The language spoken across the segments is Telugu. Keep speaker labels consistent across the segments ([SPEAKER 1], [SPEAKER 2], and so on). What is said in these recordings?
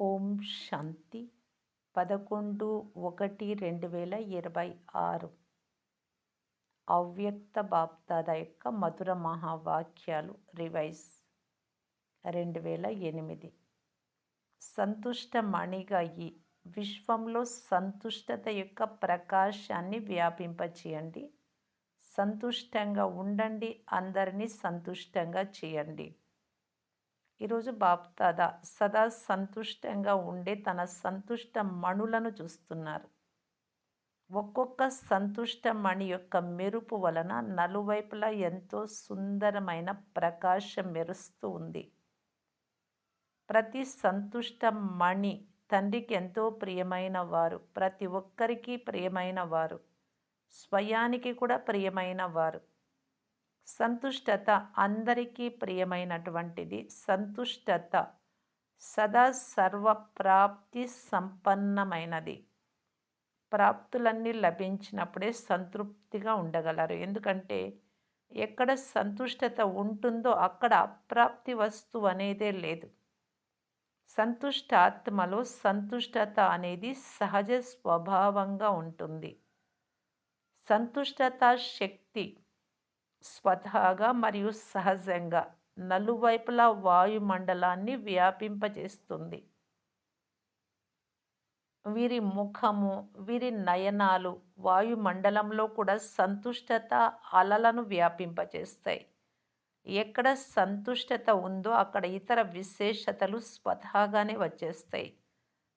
[SPEAKER 1] ఓం శాంతి. పదకొండు ఒకటి రెండు వేల ఇరవై ఆరు. అవ్యక్త బాప్దాద యొక్క మధుర మహావాక్యాలు రివైజ్. రెండు వేల ఎనిమిది. సంతుష్ట మణిగా ఈ విశ్వంలో సంతుష్టత యొక్క ప్రకాశాన్ని వ్యాపింపచేయండి. సంతుష్టంగా ఉండండి అందరినీ సంతుష్టంగా చేయండి. ఈరోజు బాప్దాద సదా సంతుష్టంగా ఉండే తన సంతుష్ట మణులను చూస్తున్నారు. ఒక్కొక్క సంతుష్ట మణి యొక్క మెరుపు వలన నలువైపులా ఎంతో సుందరమైన ప్రకాశం మెరుస్తూ ఉంది. ప్రతి సంతుష్ట మణి తండ్రికి ఎంతో ప్రియమైన వారు ప్రతి ఒక్కరికి ప్రియమైన వారు స్వయానికి కూడా ప్రియమైన వారు. సంతుష్టత అందరికీ ప్రియమైనటువంటిది. సంతుష్టత సదా సర్వప్రాప్తి సంపన్నమైనది. ప్రాప్తులన్నీ లభించినప్పుడే సంతృప్తిగా ఉండగలరు. ఎందుకంటే ఎక్కడ సంతుష్టత ఉంటుందో అక్కడ అప్రాప్తి వస్తువు అనేదే లేదు. సంతుష్ట ఆత్మలో సంతుష్టత అనేది సహజ స్వభావంగా ఉంటుంది. సంతుష్టత శక్తి స్వతహాగా మరియు సహజంగా నలువైపులా వాయుమండలాన్ని వ్యాపింపజేస్తుంది. వీరి ముఖము వీరి నయనాలు వాయుమండలంలో కూడా సంతుష్టత అలలను వ్యాపింపచేస్తాయి ఎక్కడ సంతుష్టత ఉందో అక్కడ ఇతర విశేషతలు స్వతహాగానే వచ్చేస్తాయి.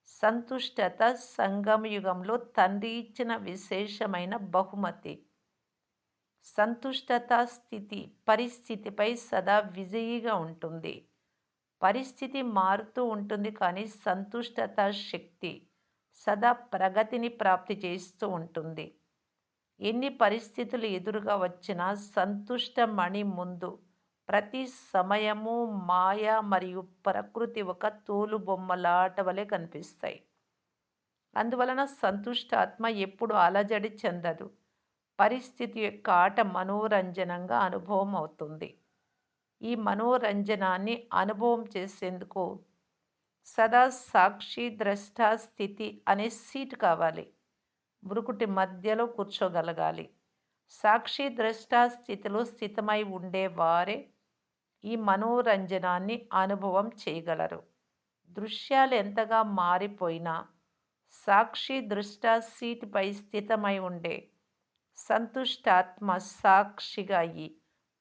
[SPEAKER 1] సంతుష్టత సంగమయుగంలో తండ్రి ఇచ్చిన విశేషమైన బహుమతి. సంతుష్టత స్థితి పరిస్థితిపై సదా విజయిగా ఉంటుంది. పరిస్థితి మారుతూ ఉంటుంది కానీ సంతుష్టత శక్తి సదా ప్రగతిని ప్రాప్తి చేస్తూ ఉంటుంది. ఎన్ని పరిస్థితులు ఎదురుగా వచ్చినా సంతుష్ట మణి ముందు ప్రతి సమయము మాయ మరియు ప్రకృతి ఒక తోలు బొమ్మలాట వలె కనిపిస్తాయి. అందువలన సంతుష్టాత్మ ఎప్పుడు అలజడి చెందదు. పరిస్థితి యొక్క ఆట మనోరంజనంగా అనుభవం అవుతుంది. ఈ మనోరంజనాన్ని అనుభవం చేసేందుకు సదా సాక్షి ద్రష్ట స్థితి అనే సీట్ కావాలి. మృకుటి మధ్యలో కూర్చోగలగాలి. సాక్షి ద్రష్ట స్థితిలో స్థితమై ఉండేవారే ఈ మనోరంజనాన్ని అనుభవం చేయగలరు. దృశ్యాలు ఎంతగా మారిపోయినా సాక్షి దృష్ట సీటుపై స్థితమై ఉండే సంతుష్టాత్మ సాక్షిగా అయ్యి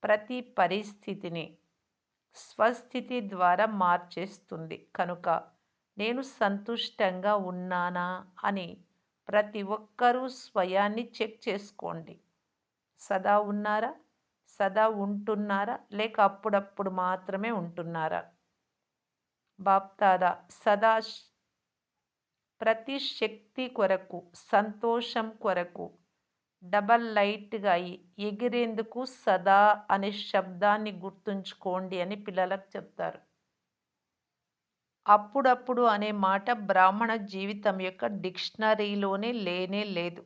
[SPEAKER 1] ప్రతి పరిస్థితిని స్వస్థితి ద్వారా మార్చేస్తుంది. కనుక నేను సంతుష్టంగా ఉన్నానా అని ప్రతి ఒక్కరూ స్వయాన్ని చెక్ చేసుకోండి. సదా ఉన్నారా? సదా ఉంటున్నారా? లేక అప్పుడప్పుడు మాత్రమే ఉంటున్నారా? బాప్తాదా సదా ప్రతి శక్తి కొరకు సంతోషం కొరకు డబల్ లైట్గా ఎగిరేందుకు సదా అనే శబ్దాన్ని గుర్తుంచుకోండి అని పిల్లలకు చెప్తారు. అప్పుడప్పుడు అనే మాట బ్రాహ్మణ జీవితం యొక్క డిక్షనరీలోనే లేనే లేదు.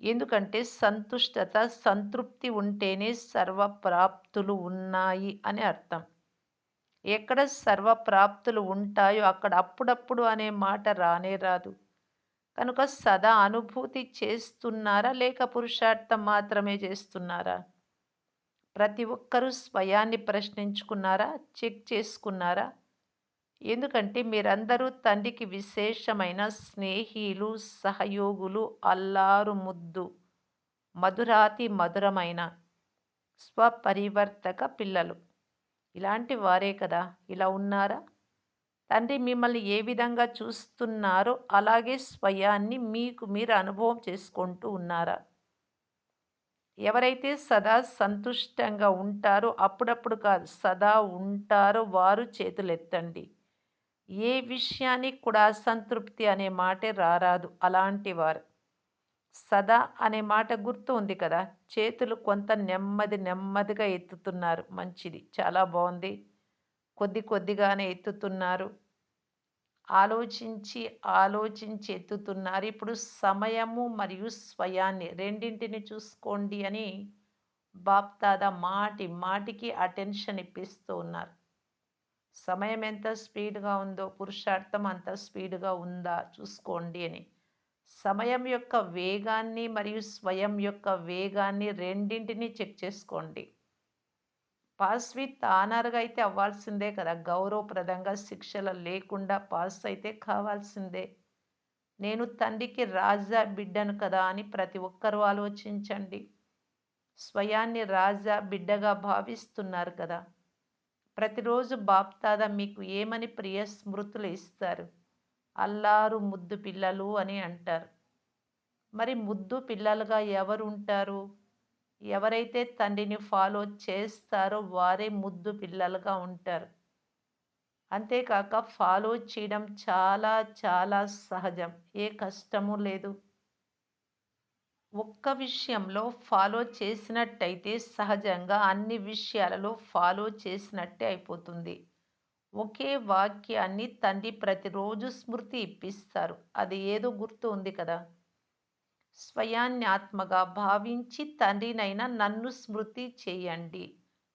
[SPEAKER 1] ఎందుకంటే సంతుష్టత సంతృప్తి ఉంటేనే సర్వప్రాప్తులు ఉన్నాయి అని అర్థం. ఎక్కడ సర్వప్రాప్తులు ఉంటాయో అక్కడ అప్పుడప్పుడు అనే మాట రానే రాదు. కనుక సదా అనుభూతి చేస్తున్నారా? లేక పురుషార్థం మాత్రమే చేస్తున్నారా? ప్రతి ఒక్కరూ స్వయాన్ని ప్రశ్నించుకున్నారా? చెక్ చేసుకున్నారా? ఎందుకంటే మీరందరూ తండ్రికి విశేషమైన స్నేహిలు సహయోగులు అల్లారు ముద్దు మధురాతి మధురమైన స్వపరివర్తక పిల్లలు. ఇలాంటి వారే కదా. ఇలా ఉన్నారా? తండ్రి మిమ్మల్ని ఏ విధంగా చూస్తున్నారో అలాగే స్వయాన్ని మీకు మీరు అనుభవం చేసుకుంటూ ఉన్నారా? ఎవరైతే సదా సంతుష్టంగా ఉంటారో అప్పుడప్పుడు కాదు సదా ఉంటారో వారు చేతులెత్తండి. ఏ విషయానికి కూడా అసంతృప్తి అనే మాటే రారాదు అలాంటి వారు. సదా అనే మాట గుర్తు ఉంది కదా చేతులు కొంత నెమ్మది నెమ్మదిగా ఎత్తుతున్నారు. మంచిది. చాలా బాగుంది. కొద్ది కొద్దిగానే ఎత్తుతున్నారు ఆలోచించి ఆలోచించి ఎత్తుతున్నారు ఇప్పుడు సమయము మరియు స్వయాన్ని రెండింటిని చూసుకోండి అని బాప్తాద మాటి మాటికి అటెన్షన్ ఇప్పిస్తూ ఉన్నారు సమయం ఎంత స్పీడ్‌గా ఉందో పురుషార్థం అంత స్పీడ్‌గా ఉందా చూసుకోండి అని. సమయం యొక్క వేగాన్ని మరియు స్వయం యొక్క వేగాన్ని రెండింటిని చెక్ చేసుకోండి. పాస్ విత్ ఆనర్‌గా అయితే అవ్వాల్సిందే కదా! గౌరవప్రదంగా శిక్షలు లేకుండా పాస్ అయితే కావాల్సిందే. నేను తండ్రికి రాజా బిడ్డను కదా అని ప్రతి ఒక్కరూ ఆలోచించండి. స్వయాన్ని రాజా బిడ్డగా భావిస్తున్నారు కదా! ప్రతిరోజు బాప్తాద మీకు ఏమని ప్రియ స్మృతులు ఇస్తారు? అల్లారు ముద్దు పిల్లలు అని అంటారు. మరి ముద్దు పిల్లలుగా ఎవరు ఉంటారు? ఎవరైతే తండ్రిని ఫాలో చేస్తారో వారే ముద్దు పిల్లలుగా ఉంటారు. అంతేకాక ఫాలో చేయడం చాలా చాలా సహజం. ఏ కష్టము లేదు. ఒక్క విషయంలో ఫాలో చేసినట్టయితే సహజంగా అన్ని విషయాలలో ఫాలో చేసినట్టే అయిపోతుంది. ఒకే వాక్యాన్ని తండ్రి ప్రతిరోజు స్మృతి ఇప్పిస్తారు. అది ఏదో గుర్తు ఉంది కదా! స్వయాన్యాత్మగా భావించి తండ్రినైనా నన్ను స్మృతి చేయండి.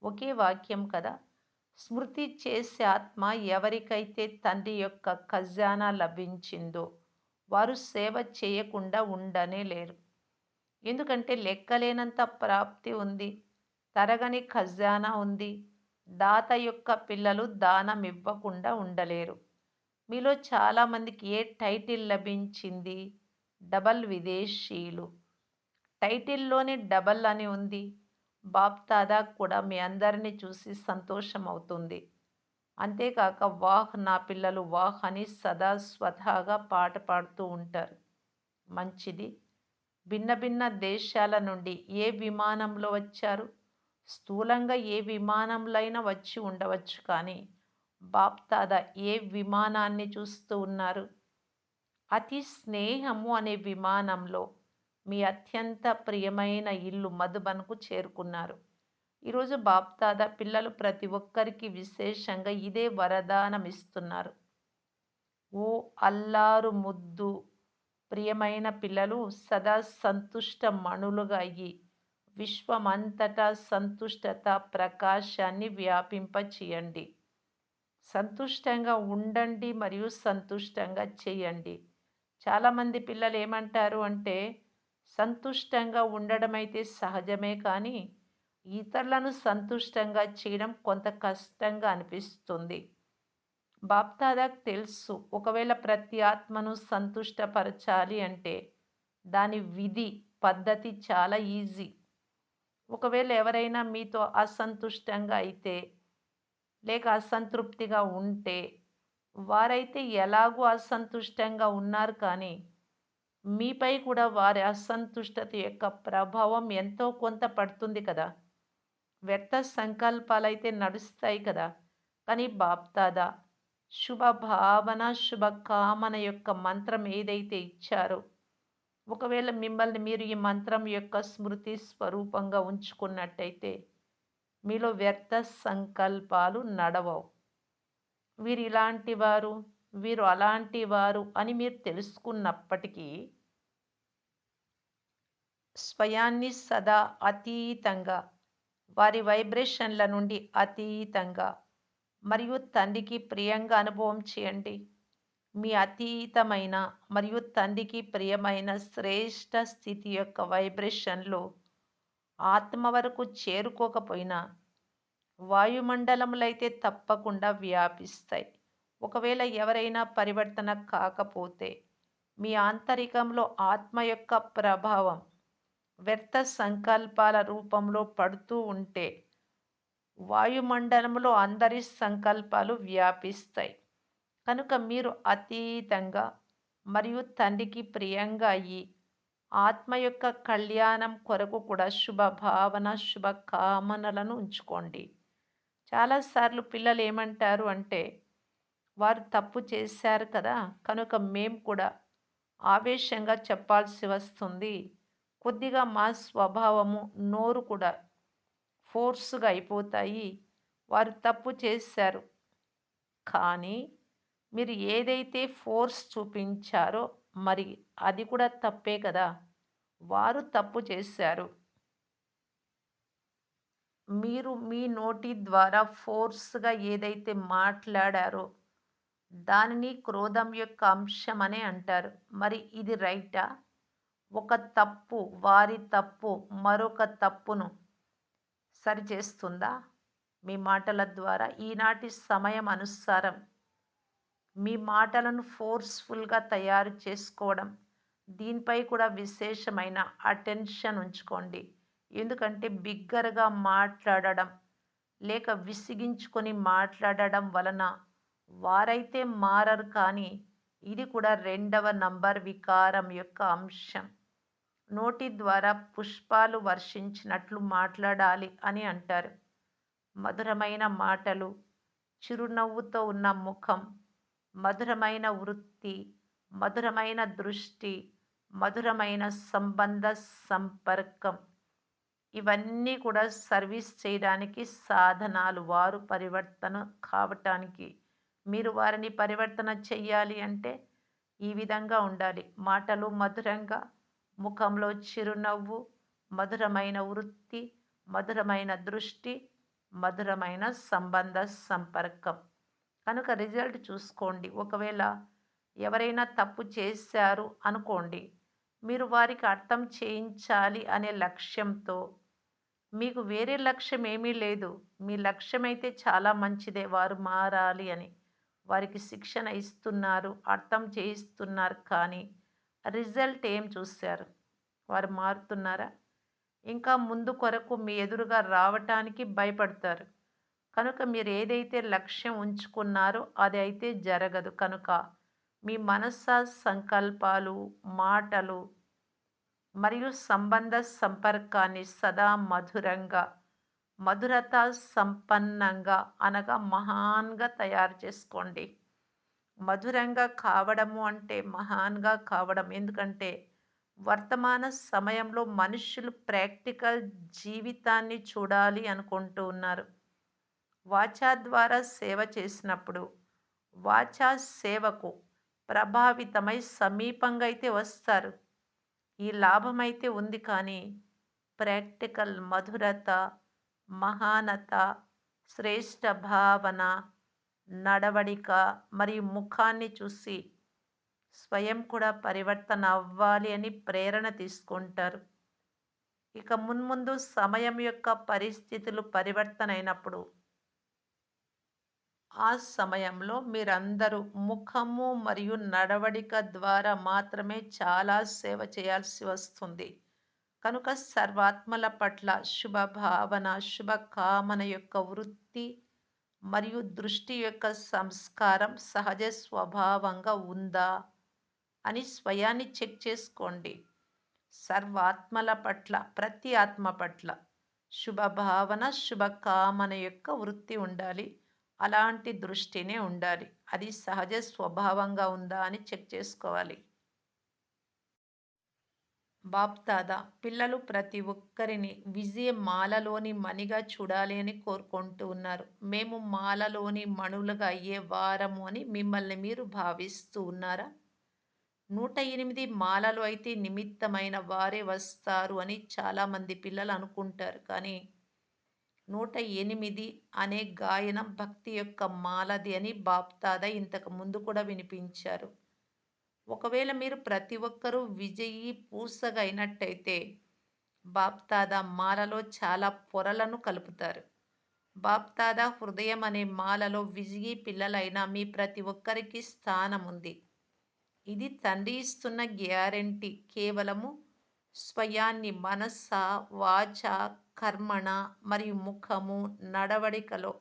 [SPEAKER 1] ఒకే వాక్యం కదా! స్మృతి చేసే ఆత్మ ఎవరికైతే తండ్రి యొక్క ఖజానా లభించిందో వారు సేవ చేయకుండా ఉండనే లేరు. ఎందుకంటే లెక్కలేనంత ప్రాప్తి ఉంది. తరగని ఖజానా ఉంది. దాత యొక్క పిల్లలు దానం ఇవ్వకుండా ఉండలేరు. మీలో చాలామందికి ఏ టైటిల్ లభించింది? డబల్ విదేశీయులు. టైటిల్లోనే డబల్ అని ఉంది. బాప్దాదా కూడా మీ అందరిని చూసి సంతోషం అవుతుంది. అంతేకాక వాహ్ నా పిల్లలు వాహ్ అని సదా స్వతహాగా పాట పాడుతూ ఉంటారు. మంచిది. భిన్న భిన్న దేశాల నుండి ఏ విమానంలో వచ్చారు? స్థూలంగా ఏ విమానంలో అయినా వచ్చి ఉండవచ్చు కానీ బాప్దాదా ఏ విమానాన్ని చూస్తూ ఉన్నారు? అతి స్నేహము అనే విమానంలో మీ అత్యంత ప్రియమైన ఇల్లు మధుబన్‌కు చేరుకున్నారు. ఈరోజు బాప్దాదా పిల్లలు ప్రతి ఒక్కరికి విశేషంగా ఇదే వరదానం ఇస్తున్నారు. ఓ అల్లారు ముద్దు ప్రియమైన పిల్లలు సదా సంతుష్ట మణులుగా అయ్యి విశ్వమంతటా సంతుష్టత ప్రకాశాన్ని వ్యాపింపచేయండి. సంతుష్టంగా ఉండండి మరియు సంతుష్టంగా చేయండి. చాలామంది పిల్లలు ఏమంటారు అంటే సంతుష్టంగా ఉండడం అయితే సహజమే కానీ ఇతరులను సంతుష్టంగా చేయడం కొంత కష్టంగా అనిపిస్తుంది. బాప్తాదాకు తెలుసు ఒకవేళ ప్రతి ఆత్మను సంతుష్టపరచాలి అంటే దాని విధి పద్ధతి చాలా ఈజీ. ఒకవేళ ఎవరైనా మీతో అసంతుష్టంగా అయితే లేక అసంతృప్తిగా ఉంటే వారైతే ఎలాగూ అసంతుష్టంగా ఉన్నారు కానీ మీపై కూడా వారి అసంతుష్టత యొక్క ప్రభావం ఎంతో కొంత పడుతుంది కదా! వ్యర్థ సంకల్పాలు అయితే నడుస్తాయి కదా! కానీ బాప్దాదా శుభ భావన, శుభ కామన యొక్క మంత్రం ఏదైతే ఇచ్చారో ఒకవేళ మిమ్మల్ని మీరు ఈ మంత్రం యొక్క స్మృతి స్వరూపంగా ఉంచుకున్నట్టయితే మీలో వ్యర్థ సంకల్పాలు నడవవు. వీరు ఇలాంటి వారు, వీరు అలాంటి వారు అని మీరు తెలుసుకున్నప్పటికీ స్వయాన్ని సదా అతీతంగా వారి వైబ్రేషన్ల నుండి అతీతంగా మరియు తండ్రికి ప్రియంగా అనుభవం చేయండి. మీ అతీతమైన మరియు తండ్రికి ప్రియమైన శ్రేష్ట స్థితి యొక్క వైబ్రేషన్‌లు ఆత్మ వరకు చేరుకోకపోయినా వాయుమండలంలో అయితే తప్పకుండా వ్యాపిస్తాయి. ఒకవేళ ఎవరైనా పరివర్తన కాకపోతే మీ ఆంతరికంలో ఆత్మ యొక్క ప్రభావం వ్యర్థ సంకల్పాల రూపంలో పడుతూ ఉంటే వాయుమండలంలో అందరి సంకల్పాలు వ్యాపిస్తాయి. కనుక మీరు అతీతంగా మరియు తండ్రికి ప్రియంగా అయ్యి ఆత్మ యొక్క కళ్యాణం కొరకు కూడా శుభ భావన, శుభ కామనలను ఉంచుకోండి. చాలాసార్లు పిల్లలు ఏమంటారు అంటే వారు తప్పు చేశారు కదా! కనుక మేము కూడా ఆవేశంగా చెప్పాల్సి వస్తుంది. కొద్దిగా మా స్వభావము, నోరు కూడా ఫోర్స్‌గా అయిపోతాయి. వారు తప్పు చేశారు. కానీ మీరు ఏదైతే ఫోర్స్ చూపించారో మరి అది కూడా తప్పే కదా! వారు తప్పు చేశారు. మీరు మీ నోటి ద్వారా ఫోర్స్‌గా ఏదైతే మాట్లాడారో, దానిని క్రోధం యొక్క అంశం అనే అంటారు. మరి ఇది రైటా? ఒక తప్పు, వారి తప్పు మరొక తప్పును సరిచేస్తుందా? మీ మాటల ద్వారా ఈనాటి సమయం అనుసారం మీ మాటలను ఫోర్స్‌ఫుల్‌గా తయారు చేసుకోవడం, దీనిపై కూడా విశేషమైన అటెన్షన్ ఉంచుకోండి. ఎందుకంటే బిగ్గరగా మాట్లాడడం, లేక విసిగించుకొని మాట్లాడడం వలన వారైతే మారరు కానీ, ఇది కూడా రెండవ నంబర్ వికారం యొక్క అంశం. నోటి ద్వారా పుష్పాలు వర్షించినట్లు మాట్లాడాలి అని అంటారు. మధురమైన మాటలు, చిరునవ్వుతో ఉన్న ముఖం, మధురమైన వృత్తి, మధురమైన దృష్టి, మధురమైన సంబంధ సంపర్కం ఇవన్నీ కూడా సర్వీస్ చేయడానికి సాధనాలు. వారు పరివర్తన కావటానికి. మీరు వారిని పరివర్తన చెయ్యాలి అంటే ఈ విధంగా ఉండాలి. మాటలు మధురంగా, ముఖంలో చిరునవ్వు, మధురమైన వృత్తి, మధురమైన దృష్టి, మధురమైన సంబంధ సంపర్కం. కనుక రిజల్ట్ చూసుకోండి. ఒకవేళ ఎవరైనా తప్పు చేశారు అనుకోండి. మీరు వారికి అర్థం చేయించాలి అనే లక్ష్యంతో మీకు వేరే లక్ష్యం ఏమీ లేదు. మీ లక్ష్యమైతే చాలా మంచిదే వారు మారాలి అని. వారికి శిక్షణ ఇస్తున్నారు, అర్థం చేయిస్తున్నారు కానీ రిజల్ట్ ఏం చూశారు? వారు మారుతున్నారా? ఇంకా ముందు కొరకు మీ ఎదురుగా రావటానికి భయపడతారు. కనుక మీరు ఏదైతే లక్ష్యం ఉంచుకున్నారో అది అయితే జరగదు. కనుక మీ మనస్స సంకల్పాలు, మాటలు మరియు సంబంధ సంపర్కాన్ని సదా మధురంగా, మధురత సంపన్నంగా అనగా మహాన్‌గా తయారు చేసుకోండి. మధురంగా కావడము అంటే మహాన్‌గా కావడం. ఎందుకంటే వర్తమాన సమయంలో మనుషులు ప్రాక్టికల్ జీవితాన్ని చూడాలి అనుకుంటూ ఉన్నారు. వాచా ద్వారా సేవ చేసినప్పుడు, వాచా సేవకు ప్రభావితమై సమీపంగా అయితే వస్తారు. ఈ లాభమైతే ఉంది కానీ, ప్రాక్టికల్ మధురత, మహానత, శ్రేష్ఠ భావన, నడవడిక మరియు ముఖాన్ని చూసి స్వయం కూడా పరివర్తన అవ్వాలి అని ప్రేరణ తీసుకుంటారు. ఇక మున్ముందు సమయం యొక్క పరిస్థితులు పరివర్తన అయినప్పుడు ఆ సమయంలో మీరందరూ ముఖము మరియు నడవడిక ద్వారా మాత్రమే చాలా సేవ చేయాల్సి వస్తుంది. కనుక సర్వాత్మల పట్ల శుభభావన శుభకామన యొక్క వృత్తి మరియు దృష్టి యొక్క సంస్కారం సహజ స్వభావంగా ఉందా అని స్వయాన్ని చెక్ చేసుకోండి. సర్వాత్మల పట్ల, ప్రతి ఆత్మ పట్ల శుభ భావన, యొక్క వృత్తి ఉండాలి. అలాంటి దృష్టినే ఉండాలి. అది సహజ స్వభావంగా ఉందా అని చెక్ చేసుకోవాలి. బాప్దాదా పిల్లలు ప్రతి ఒక్కరిని విజయ మాలలోని మణిగా చూడాలి అని కోరుకుంటూ ఉన్నారు. మేము మాలలోని మణులుగా అయ్యే వారము అని మిమ్మల్ని మీరు భావిస్తూ ఉన్నారా? నూట ఎనిమిది మాలలు అయితే నిమిత్తమైన వారే వస్తారు అని చాలామంది పిల్లలు అనుకుంటారు. కానీ నూట ఎనిమిది అనే గాయనం భక్తి యొక్క మాలది అని బాప్తాద ఇంతకు ముందు కూడా వినిపించారు. ఒకవేళ మీరు ప్రతి ఒక్కరూ విజయీ పూసగా అయినట్టయితే బాప్దాదా మాలలో చాలా పొరలను కలుపుతారు. బాప్దాదా హృదయం అనే మాలలో విజయీ పిల్లలైన మీ ప్రతి ఒక్కరికి స్థానం ఉంది. ఇది తండ్రి ఇస్తున్న గ్యారంటీ. కేవలము స్వయాన్ని మనస్స, వాచ, కర్మణ మరియు ముఖము, నడవడికలో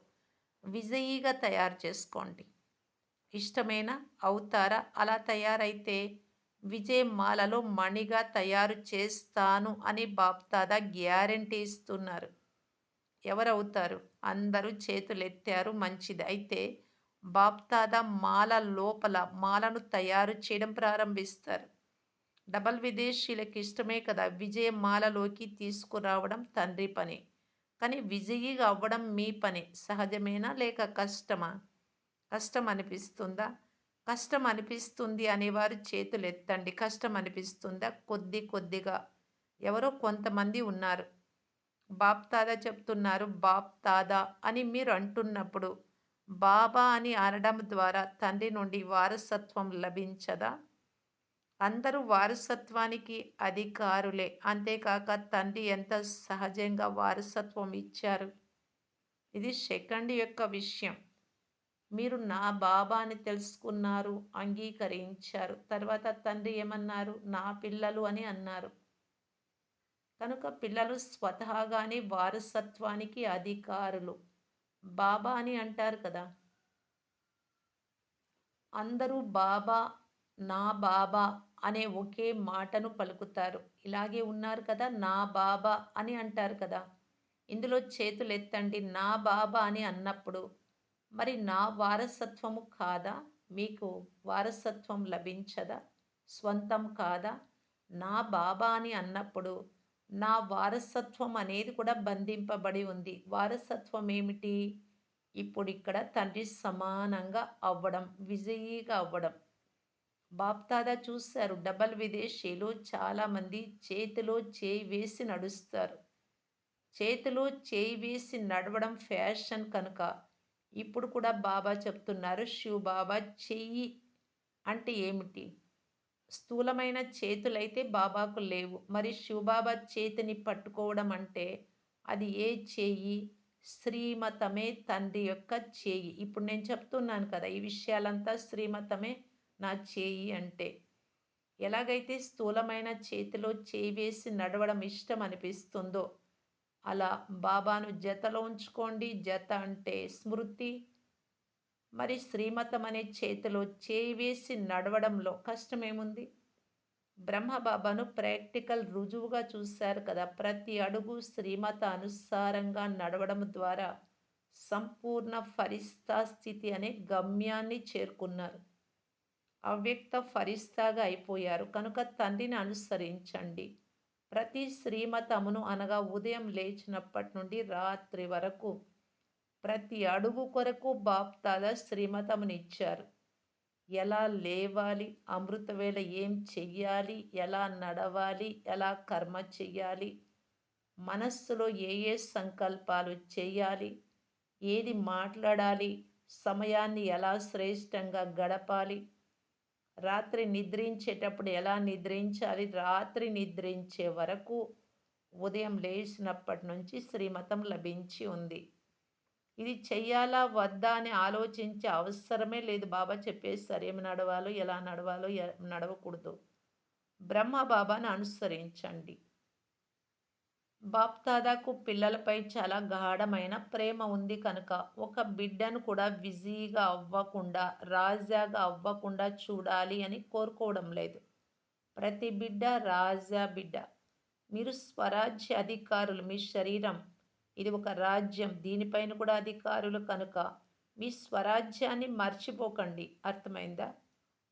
[SPEAKER 1] విజయీగా తయారు చేసుకోండి. ఇష్టమైన అవుతారా? అలా తయారైతే విజయమాలలో మణిగా తయారు చేస్తాను అని బాప్దాదా గ్యారంటీ ఇస్తున్నారు. ఎవరవుతారు? అందరూ చేతులెత్తారు మంచిది. అయితే బాప్దాదా మాల లోపల మాలను తయారు చేయడం ప్రారంభిస్తారు. డబల్ విదేశీయులకి ఇష్టమే కదా విజయమాలలోకి తీసుకురావడం తండ్రి పని. కానీ విజయీగా అవ్వడం మీ పని. సహజమేనా? లేక కష్టమా? కష్టం అనిపిస్తుందా? కష్టం అనిపిస్తుంది అనేవారు చేతులెత్తండి. కష్టం అనిపిస్తుందా? కొద్ది కొద్దిగా ఎవరో కొంతమంది ఉన్నారు. బాప్ తాదా చెప్తున్నారు బాప్ తాదా అని మీరు అంటున్నప్పుడు బాబా అని అనడం ద్వారా తండ్రి నుండి వారసత్వం లభించదా అందరూ వారసత్వానికి అధికారులే. అంతేకాక తండ్రి ఎంత సహజంగా వారసత్వం ఇచ్చారు? ఇది సెకండ్ యొక్క విషయం. మీరు నా బాబా అని తెలుసుకున్నారు అంగీకరించారు. తర్వాత తండ్రి ఏమన్నారు? నా పిల్లలు అని అన్నారు. కనుక పిల్లలు స్వతహాగానే వారసత్వానికి అధికారులు. బాబా అని అంటారు కదా? అందరూ బాబా నా బాబా అనే ఒకే మాటను పలుకుతారు. ఇలాగే ఉన్నారు కదా నా బాబా అని అంటారు కదా. ఇందులో చేతులు ఎత్తండి నా బాబా అని అన్నప్పుడు. మరి నా వారసత్వము కాదా? మీకు వారసత్వం లభించదా? స్వంతం కాదా? నా బాబా అని అన్నప్పుడు నా వారసత్వం అనేది కూడా బంధింపబడి ఉంది. వారసత్వం ఏమిటి ఇప్పుడు ఇక్కడ తండ్రి సమానంగా అవ్వడం విజయీగా అవ్వడం. బాప్తాదా చూశారు. డబల్ విదేశీలు చాలామంది చేతిలో చేయి వేసి నడుస్తారు. చేతిలో చేయి వేసి నడవడం ఫ్యాషన్ కనుక. ఇప్పుడు కూడా బాబా చెప్తున్నారు శివ బాబా చెయ్యి అంటే ఏమిటి? స్థూలమైన చేతులైతే బాబాకు లేవు. మరి శివబాబా చేతిని పట్టుకోవడం అంటే అది ఏ చేయి? శ్రీమతమే తండ్రి యొక్క చేయి. ఇప్పుడు నేను చెప్తున్నాను కదా ఈ విషయాలంతా శ్రీమతమే నా చేయి అంటే. ఎలాగైతే స్థూలమైన చేతిలో చేయి వేసి నడవడం ఇష్టం అనిపిస్తుందో అలా బాబాను జతలో ఉంచుకోండి. జత అంటే స్మృతి. మరి శ్రీమతం అనే చేతిలో చేయి వేసి నడవడంలో కష్టమేముంది? బ్రహ్మబాబాను ప్రాక్టికల్ రుజువుగా చూశారు కదా. ప్రతి అడుగు శ్రీమత అనుసారంగా నడవడం ద్వారా సంపూర్ణ ఫరిస్తా స్థితి అనే గమ్యాన్ని చేరుకున్నారు. అవ్యక్త ఫరిస్తాగా అయిపోయారు. కనుక తండ్రిని అనుసరించండి. ప్రతి శ్రీమతమును అనగా ఉదయం లేచినప్పటి నుండి రాత్రి వరకు ప్రతి అడుగు కొరకు బాప్తాల శ్రీమతమునిచ్చారు ఎలా లేవాలి? అమృతవేళ ఏం చెయ్యాలి? ఎలా నడవాలి? ఎలా కర్మ చెయ్యాలి? మనస్సులో ఏ ఏ సంకల్పాలు చేయాలి ఏది మాట్లాడాలి? సమయాన్ని ఎలా శ్రేష్టంగా గడపాలి? రాత్రి నిద్రించేటప్పుడు ఎలా నిద్రించాలి? రాత్రి నిద్రించే వరకు ఉదయం లేచినప్పటి నుంచి శ్రీమతం లభించి ఉంది. ఇది చెయ్యాలా? వద్దా? అని ఆలోచించే అవసరమే లేదు. బాబా చెప్పేస్తారు ఏమి నడవాలో? ఎలా నడవాలో? నడవకూడదు. బ్రహ్మ బాబాను అనుసరించండి. బాప్దాదాకు పిల్లలపై చాలా గాఢమైన ప్రేమ ఉంది కనుక ఒక బిడ్డను కూడా బిజీగా అవ్వకుండా రాజాగా అవ్వకుండా చూడాలి అని కోరుకోవడం లేదు. ప్రతి బిడ్డ రాజా బిడ్డ. మీరు స్వరాజ్య అధికారులు మీ శరీరం. ఇది ఒక రాజ్యం. దీనిపైన కూడా అధికారులు కనుక మీ స్వరాజ్యాన్ని మర్చిపోకండి. అర్థమైందా?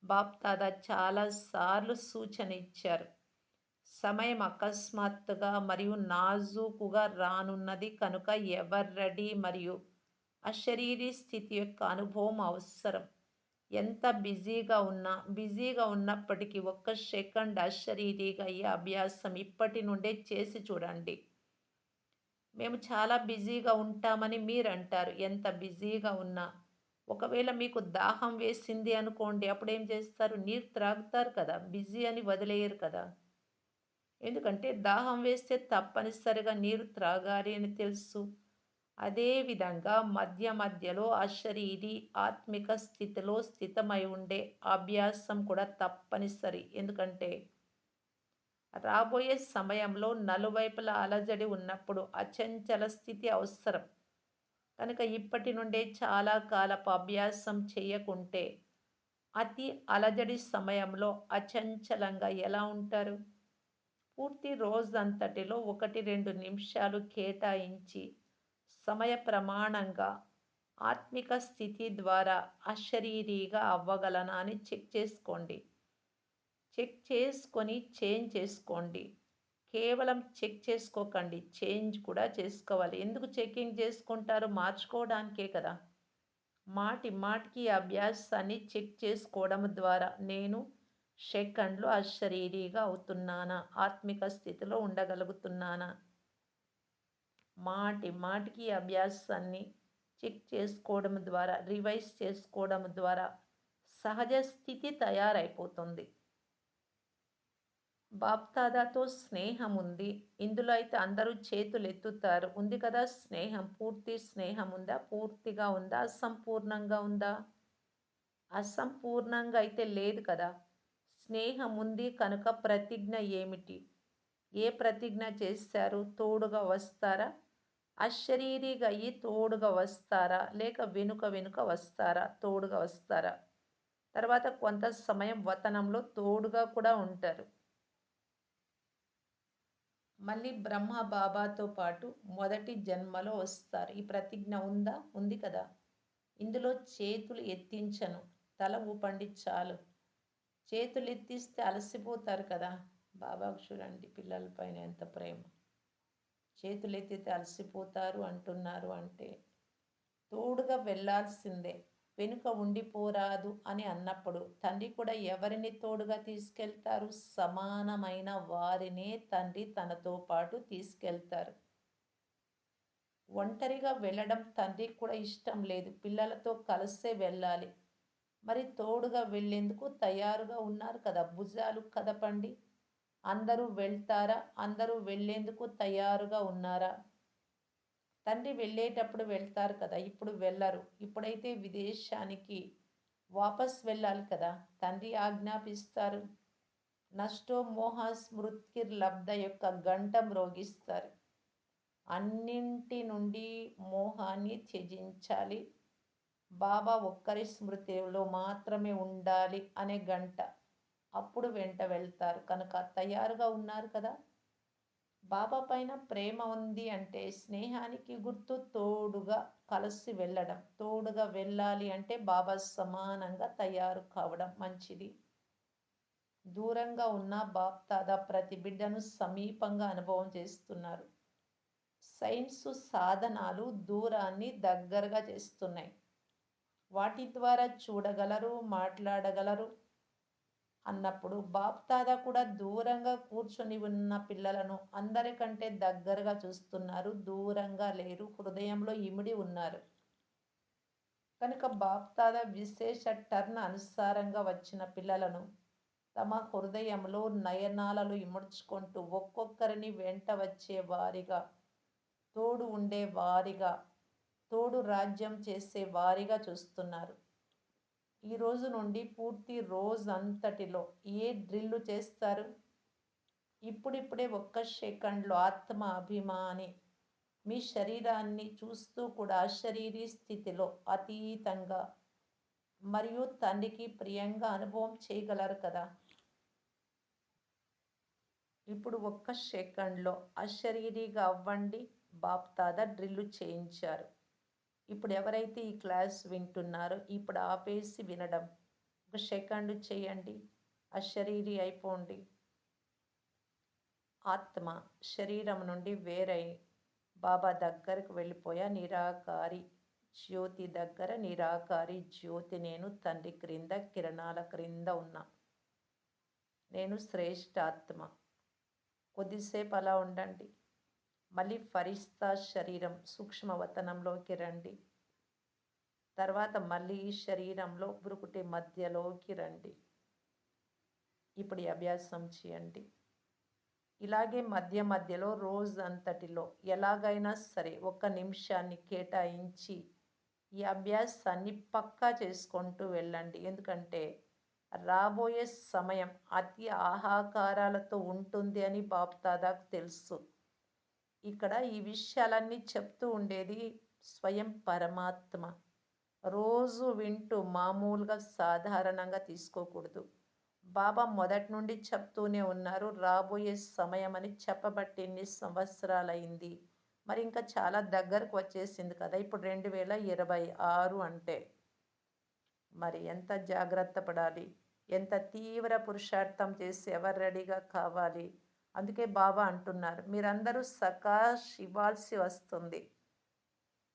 [SPEAKER 1] బాప్దాదా చాలాసార్లు సూచన ఇచ్చారు. సమయం అకస్మాత్తుగా మరియు నాజూకుగా రానున్నది కనుక ఎవర్ రెడీ మరియు అశరీరీ స్థితి యొక్క అనుభవం అవసరం. ఎంత బిజీగా ఉన్నా బిజీగా ఉన్నప్పటికీ ఒక్క సెకండ్ అశరీరీగా అయ్యే అభ్యాసం ఇప్పటి నుండే చేసి చూడండి. మేము చాలా బిజీగా ఉంటామని మీరు అంటారు. ఎంత బిజీగా ఉన్నా ఒకవేళ మీకు దాహం వేసింది అనుకోండి అప్పుడు ఏం చేస్తారు? నీరు త్రాగుతారు కదా బిజీ అని వదిలేయరు కదా. ఎందుకంటే దాహం వేస్తే తప్పనిసరిగా నీరు త్రాగాలి అని తెలుసు. అదేవిధంగా మధ్య మధ్యలో అశరీరి ఆత్మిక స్థితిలో స్థితమై ఉండే అభ్యాసం కూడా తప్పనిసరి. ఎందుకంటే రాబోయే సమయంలో నలువైపుల అలజడి ఉన్నప్పుడు అచంచల స్థితి అవసరం. కనుక ఇప్పటి నుండే చాలా కాలపు అభ్యాసం చేయకుంటే అతి అలజడి సమయంలో అచంచలంగా ఎలా ఉంటారు? పూర్తి రోజంతటిలో ఒకటి రెండు నిమిషాలు కేటాయించి సమయ ప్రమాణంగా ఆత్మిక స్థితి ద్వారా అశరీరీగా అవ్వగలనా అని చెక్ చేసుకోండి. చెక్ చేసుకొని చేంజ్ చేసుకోండి. కేవలం చెక్ చేసుకోకండి. చేంజ్ కూడా చేసుకోవాలి. ఎందుకు చెకింగ్ చేసుకుంటారు? మార్చుకోవడానికే కదా. మాటి మాటికి అభ్యాసాన్ని చెక్ చేసుకోవడం ద్వారా నేను సెకండ్లో అశరీరీగా అవుతున్నానా? ఆత్మిక స్థితిలో ఉండగలుగుతున్నానా? మాటి మాటికి అభ్యాసాన్ని చెక్ చేసుకోవడం ద్వారా రివైజ్ చేసుకోవడం ద్వారా సహజ స్థితి తయారైపోతుంది. బాప్తాదాతో స్నేహం ఉంది. ఇందులో అయితే అందరూ చేతులు ఎత్తుతారు ఉంది కదా స్నేహం? పూర్తి స్నేహం ఉందా? పూర్తిగా ఉందా? అసంపూర్ణంగా ఉందా? అసంపూర్ణంగా అయితే లేదు కదా. స్నేహం ఉంది కనుక ప్రతిజ్ఞ ఏమిటి? ఏ ప్రతిజ్ఞ చేశారు తోడుగా వస్తారా? అశరీరిగా అయ్యి తోడుగా వస్తారా? లేక వెనుక వెనుక వస్తారా? తోడుగా వస్తారా? తర్వాత కొంత సమయం వతనంలో తోడుగా కూడా ఉంటారు. మళ్ళీ బ్రహ్మ బాబాతో పాటు మొదటి జన్మలో వస్తారు. ఈ ప్రతిజ్ఞ ఉందా? ఉంది కదా? ఇందులో చేతులు ఎత్తించను. తల ఊపండి చాలు. చేతులు ఎత్తిస్తే అలసిపోతారు కదా. బాబాకు చూడండి పిల్లల పైన ఎంత ప్రేమ. చేతులు ఎత్తితే అలసిపోతారు అంటున్నారు అంటే తోడుగా వెళ్ళాల్సిందే వెనుక ఉండిపోరాదు అని అన్నప్పుడు తండ్రి కూడా ఎవరిని తోడుగా తీసుకెళ్తారు? సమానమైన వారినే తండ్రి తనతో పాటు తీసుకెళ్తారు. ఒంటరిగా వెళ్ళడం తండ్రికి కూడా ఇష్టం లేదు. పిల్లలతో కలిసే వెళ్ళాలి. మరి తోడుగా వెళ్ళేందుకు తయారుగా ఉన్నారు కదా. భుజాలు కదపండి. అందరూ వెళ్తారా? అందరూ వెళ్ళేందుకు తయారుగా ఉన్నారా? తండ్రి వెళ్ళేటప్పుడు వెళ్తారు కదా. ఇప్పుడు వెళ్ళరు. ఇప్పుడైతే విదేశానికి వాపస్ వెళ్ళాలి కదా. తండ్రి ఆజ్ఞాపిస్తారు. నష్టో మోహ స్మృతిర్ లబ్ధ యొక్క గంట మ్రోగిస్తారు అన్నింటి నుండి మోహాన్ని త్యజించాలి. బాబా ఒక్కరి స్మృతిలో మాత్రమే ఉండాలి అనే గంట అప్పుడు వెంట వెళ్తారు. కనుక తయారుగా ఉన్నారు కదా? బాబా పైన ప్రేమ ఉంది అంటే స్నేహానికి గుర్తు తోడుగా కలిసి వెళ్ళడం తోడుగా వెళ్ళాలి అంటే బాబా సమానంగా తయారు కావడం మంచిది. దూరంగా ఉన్న బాప్తాదా ప్రతి బిడ్డను సమీపంగా అనుభవం చేస్తున్నారు. సైన్స్ సాధనాలు దూరాన్ని దగ్గరగా చేస్తున్నాయి. వాటి ద్వారా చూడగలరు మాట్లాడగలరు. అన్నప్పుడు బాప్తాదా కూడా దూరంగా కూర్చొని ఉన్న పిల్లలను అందరికంటే దగ్గరగా చూస్తున్నారు. దూరంగా లేరు. హృదయంలో ఇమిడి ఉన్నారు. కనుక బాప్తాద విశేష టర్న్ అనుసారంగా వచ్చిన పిల్లలను తమ హృదయంలో నయనాలలో ఇముడ్చుకుంటూ ఒక్కొక్కరిని వెంట వచ్చే వారిగా తోడు ఉండే వారిగా తోడు రాజ్యం చేసే వారిగా చూస్తున్నారు. ఈ రోజు నుండి పూర్తి రోజంతటిలో ఏ డ్రిల్లు చేస్తారు? ఇప్పుడిప్పుడే ఒక్క సెకండ్లో ఆత్మ అభిమాని మీ శరీరాన్ని చూస్తూ కూడా అశరీరీ స్థితిలో అతీతంగా మరియు తండ్రికి ప్రియంగా అనుభవం చేయగలరు కదా? ఇప్పుడు ఒక్క సెకండ్లో అశరీరీగా అవ్వండి. బాప్తాదా డ్రిల్లు చేయించారు. ఇప్పుడు ఎవరైతే ఈ క్లాస్ వింటున్నారో ఇప్పుడు ఆపేసి వినడం. ఒక సెకండ్ చేయండి. అశరీరి అయిపోండి. ఆత్మ శరీరం నుండి వేరై బాబా దగ్గరకు వెళ్ళిపోయా. నిరాకారి జ్యోతి దగ్గర నిరాకారి జ్యోతి నేను తండ్రి క్రింద కిరణాల క్రింద ఉన్నా. నేను శ్రేష్ఠాత్మ కొద్దిసేపు అలా ఉండండి. మళ్ళీ ఫరిస్తా శరీరం సూక్ష్మవతనంలోకి రండి. తర్వాత మళ్ళీ శరీరంలో బురుకుటి మధ్యలోకి రండి. ఇప్పుడు ఈ అభ్యాసం చేయండి. ఇలాగే మధ్య మధ్యలో రోజంతటిలో ఎలాగైనా సరే ఒక నిమిషాన్ని కేటాయించి ఈ అభ్యాసాన్ని పక్కా చేసుకుంటూ వెళ్ళండి. ఎందుకంటే రాబోయే సమయం అతి ఆహాకారాలతో ఉంటుంది అని బాప్దాదాకు తెలుసు. ఇక్కడ ఈ విషయాలన్నీ చెప్తూ ఉండేది స్వయం పరమాత్మ. రోజు వింటూ మామూలుగా సాధారణంగా తీసుకోకూడదు. బాబా మొదటి నుండి చెప్తూనే ఉన్నారు రాబోయే సమయం అని చెప్పబట్టి ఎన్ని సంవత్సరాలైంది మరి ఇంకా చాలా దగ్గరకు వచ్చేసింది కదా ఇప్పుడు రెండు వేల ఇరవై ఆరు అంటే. మరి ఎంత జాగ్రత్త పడాలి? ఎంత తీవ్ర పురుషార్థం చేసి ఎవరు రెడీగా కావాలి? అందుకే బాబా అంటున్నారు మీరందరూ సకాష్ ఇవ్వాల్సి వస్తుంది.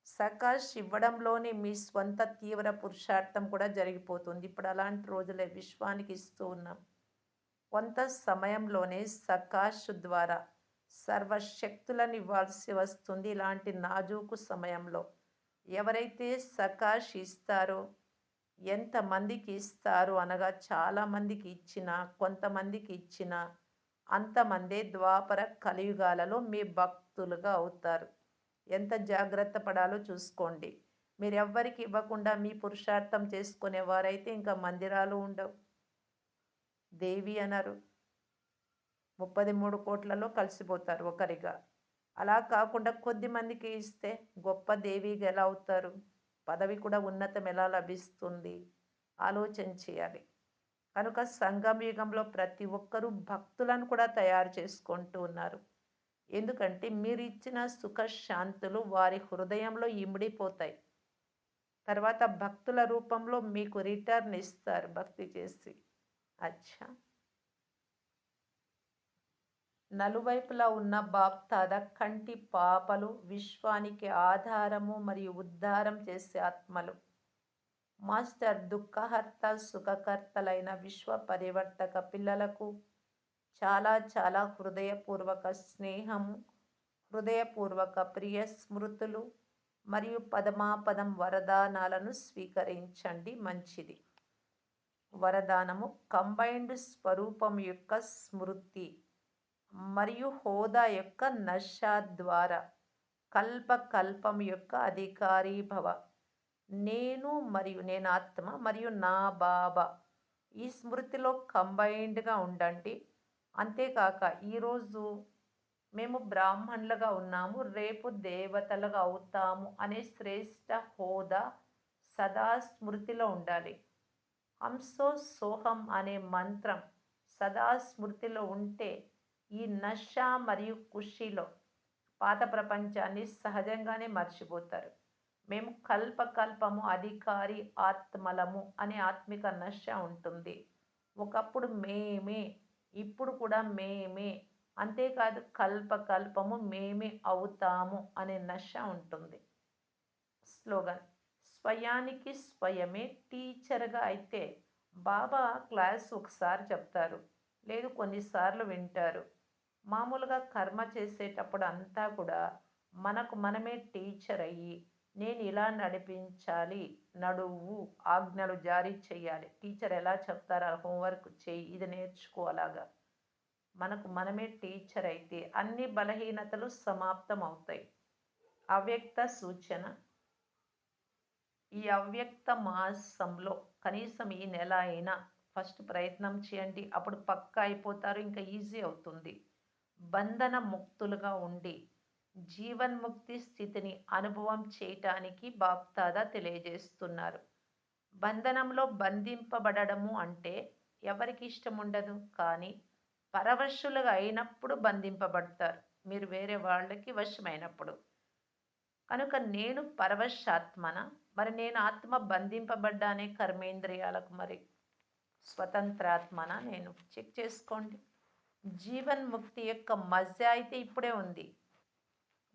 [SPEAKER 1] సకాష్ ఇవ్వడంలోనే మీ స్వంత తీవ్ర పురుషార్థం కూడా జరిగిపోతుంది. ఇప్పుడు అలాంటి రోజులే విశ్వానికి ఇస్తూ ఉన్నాం. కొంత సమయంలోనే సకాష్ ద్వారా సర్వశక్తులను ఇవ్వాల్సి వస్తుంది ఇలాంటి నాజూకు సమయంలో. ఎవరైతే సకాష్ ఇస్తారో ఎంతమందికి ఇస్తారు అనగా చాలామందికి ఇచ్చిన కొంతమందికి ఇచ్చిన అంతమందే ద్వాపర కలియుగాలలో మీ భక్తులుగా అవుతారు. ఎంత జాగ్రత్త పడాలో చూసుకోండి. మీరు ఎవ్వరికి ఇవ్వకుండా మీ పురుషార్థం చేసుకునేవారైతే ఇంకా మందిరాలు ఉండవు. దేవి అన్నారు ముప్పది మూడు కోట్లలో కలిసిపోతారు ఒకరిగా. అలా కాకుండా కొద్ది మందికి ఇస్తే గొప్ప దేవిగా ఎలా అవుతారు? పదవి కూడా ఉన్నతం ఎలా లభిస్తుంది? ఆలోచన చేయాలి. కనుక సంఘం యుగంలో ప్రతి ఒక్కరూ భక్తులను కూడా తయారు చేసుకుంటూ ఉన్నారు. ఎందుకంటే మీరు ఇచ్చిన సుఖశాంతులు వారి హృదయంలో ఇమిడిపోతాయి. తర్వాత భక్తుల రూపంలో మీకు రిటర్న్ ఇస్తారు భక్తి చేసి. అచ్చా! నలువైపులా ఉన్న బాప్తాద కంటి పాపలు విశ్వానికి ఆధారము మరియు ఉద్ధారం చేసే ఆత్మలు. మాస్టర్ దుఃఖహర్త సుఖకర్తలైన విశ్వ పరివర్తక పిల్లలకు చాలా చాలా హృదయపూర్వక స్నేహము హృదయపూర్వక ప్రియ స్మృతులు మరియు పదమాపదం వరదానాలను స్వీకరించండి. మంచిది. వరదానము కంబైన్డ్ స్వరూపం యొక్క స్మృతి మరియు హోదా యొక్క నష ద్వారా కల్పకల్పం యొక్క అధికారీభవ భవ నేను మరియు నేను ఆత్మ మరియు నా బాబా ఈ స్మృతిలో కంబైన్డ్గా ఉండండి. అంతేకాక ఈరోజు మేము బ్రాహ్మణులుగా ఉన్నాము రేపు దేవతలుగా అవుతాము అనే శ్రేష్ట హోదా సదా స్మృతిలో ఉండాలి. హంసో సోహం అనే మంత్రం సదా స్మృతిలో ఉంటే ఈ నష మరియు ఖుషిలో పాత ప్రపంచాన్ని సహజంగానే మర్చిపోతారు. మేము కల్పకల్పము అధికారి ఆత్మలము అనే ఆత్మిక నష ఉంటుంది. ఒకప్పుడు మేమే ఇప్పుడు కూడా మేమే. అంతేకాదు కల్పకల్పము మేమే అవుతాము అనే నష ఉంటుంది. స్లోగన్ స్వయానికి స్వయమే టీచర్గా అయితే బాబా క్లాస్ ఒకసారి చెప్తారు లేదు కొన్నిసార్లు వింటారు. మామూలుగా కర్మ చేసేటప్పుడు అంతా కూడా మనకు మనమే టీచర్ అయ్యి నేను ఇలా నడిపించాలి నడువు ఆజ్ఞలు జారీ చేయాలి టీచర్ ఎలా చెప్తారో? హోంవర్క్ చేయి ఇది నేర్చుకో అలాగా. మనకు మనమే టీచర్ అయితే అన్ని బలహీనతలు సమాప్తం అవుతాయి. అవ్యక్త సూచన. ఈ అవ్యక్త మాసంలో కనీసం ఈ నెల అయినా ఫస్ట్ ప్రయత్నం చేయండి. అప్పుడు పక్కా అయిపోతారు ఇంకా ఈజీ అవుతుంది. బంధన ముక్తులుగా ఉండి జీవన్ముక్తి స్థితిని అనుభవం చేయటానికి బాప్తాదా తెలియజేస్తున్నారు. బంధనంలో బంధింపబడము అంటే ఎవరికి ఇష్టం ఉండదు కానీ పరవశులుగా అయినప్పుడు బంధింపబడతారు. మీరు వేరే వాళ్ళకి వశమైనప్పుడు. కనుక నేను పరవశాత్మన? మరి నేను ఆత్మ బంధింపబడ్డానే కర్మేంద్రియాలకు మరి స్వతంత్రాత్మన? నేను చెక్ చేసుకోండి. జీవన్ముక్తి యొక్క మజా అయితే ఇప్పుడే ఉంది.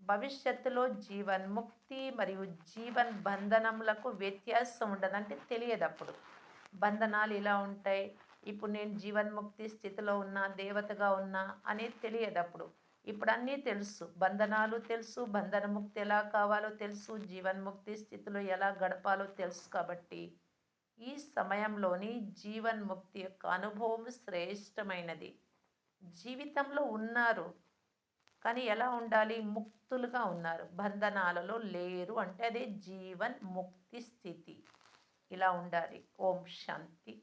[SPEAKER 1] భవిష్యత్తులో జీవన్ ముక్తి మరియు జీవన్ బంధనములకు వ్యత్యాసం ఉండదంటే తెలియదు అప్పుడు. బంధనాలు ఇలా ఉంటాయి. ఇప్పుడు నేను జీవన్ముక్తి స్థితిలో ఉన్నా దేవతగా ఉన్నా అనేది తెలియదు అప్పుడు. ఇప్పుడు అన్నీ తెలుసు. బంధనాలు తెలుసు. బంధనముక్తి ఎలా కావాలో తెలుసు. జీవన్ముక్తి స్థితిలో ఎలా గడపాలో తెలుసు కాబట్టి ఈ సమయంలోని జీవన్ముక్తి యొక్క అనుభవం శ్రేష్టమైనది. జీవితంలో ఉన్నారు. కానీ ఎలా ఉండాలి? ముక్తులుగా ఉన్నారు. బంధనాలలో లేరు అంటే అదే జీవన్ ముక్తి స్థితి. ఇలా ఉండాలి. ఓం శాంతి.